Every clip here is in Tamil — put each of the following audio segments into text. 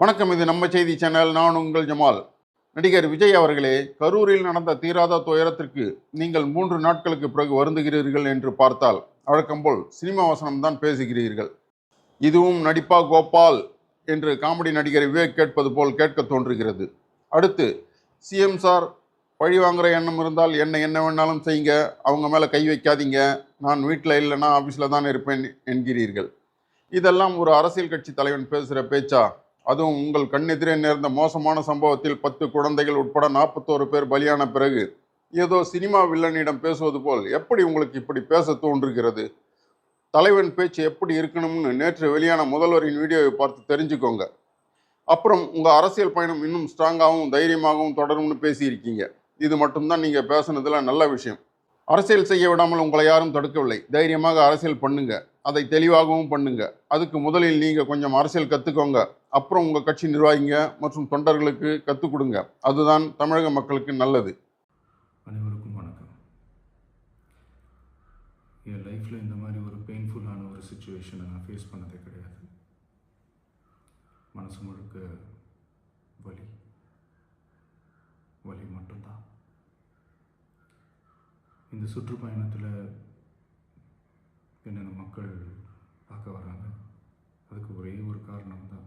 வணக்கம் இது நம்ம செய்தி சேனல். நான் உங்கள் ஜமால். நடிகர் விஜய் அவர்களே கரூரில் நடந்த தீராத துயரத்திற்கு நீங்கள் மூன்று நாட்களுக்கு பிறகு வருந்துகிறீர்கள் என்று பார்த்தால் வழக்கம்போல் சினிமா வசனம் தான் பேசுகிறீர்கள். இதுவும் நடிப்பா கோபால் என்று காமெடி நடிகர் விவேக் கேட்பது போல் கேட்க தோன்றுகிறது. அடுத்து சிஎம் சார் பழி வாங்குகிற எண்ணம் இருந்தால் என்ன என்ன வேணாலும் செய்யுங்க. அவங்க மேலே கை வைக்காதீங்க. நான் வீட்டில் இல்லைன்னா ஆஃபீஸில் தான் இருப்பேன் என்கிறீர்கள். இதெல்லாம் ஒரு அரசியல் கட்சி தலைவன் பேசுகிற பேச்சா? அதுவும் உங்கள் கண்ணெதிரே நேர்ந்த மோசமான சம்பவத்தில் பத்து குழந்தைகள் உட்பட நாற்பத்தோரு பேர் பலியான பிறகு ஏதோ சினிமா வில்லனிடம் பேசுவது போல் எப்படி உங்களுக்கு இப்படி பேச தோன்றுகிறது? தலைவன் பேச்சு எப்படி இருக்கணும்னு நேற்று வெளியான முதல்வரின் வீடியோவை பார்த்து தெரிஞ்சுக்கோங்க. அப்புறம் உங்கள் அரசியல் பயணம் இன்னும் ஸ்ட்ராங்காகவும் தைரியமாகவும் தொடரும்னு பேசியிருக்கீங்க. இது மட்டும்தான் நீங்கள் பேசுனதில் நல்ல விஷயம். அரசியல் செய்ய விடாமல் உங்களை யாரும் தடுக்கவில்லை. தைரியமாக அரசியல் பண்ணுங்க. அதை தெளிவாகவும் பண்ணுங்க. அதுக்கு முதலில் நீங்கள் கொஞ்சம் அரசியல் கற்றுக்கோங்க அப்புறம் உங்கள் கட்சி நிர்வாகிங்க மற்றும் தொண்டர்களுக்கு கற்றுக் கொடுங்க. அதுதான் தமிழக மக்களுக்கு நல்லது. அனைவருக்கும் வணக்கம். என் லைஃப்பில் இந்த மாதிரி ஒரு பெயின்ஃபுல்லான ஒரு சுச்சுவேஷனை நான் ஃபேஸ் பண்ணதே கிடையாது. மனசு முழுக்க வலி. வலி மட்டும்தான். இந்த சுற்றுப்பயணத்தில் என்னென்ன மக்கள் பார்க்க வராங்க அதுக்கு ஒரே ஒரு காரணம் தான்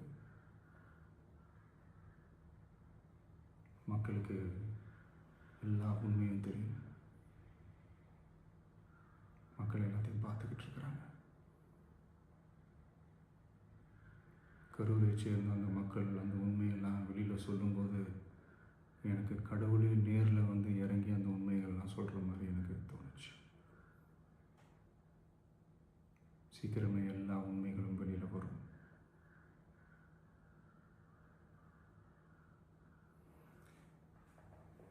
மக்களுக்கு எல்லா உண்மையும் தெரியும். மக்கள் எல்லாத்தையும் பார்த்துக்கிட்டு இருக்கிறாங்க. கரூரை சேர்ந்த அந்த மக்கள் அந்த உண்மையெல்லாம்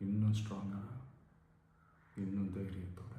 இன்னும் ஸ்ட்ராங்காக இன்னும் தைரியத்தோடு.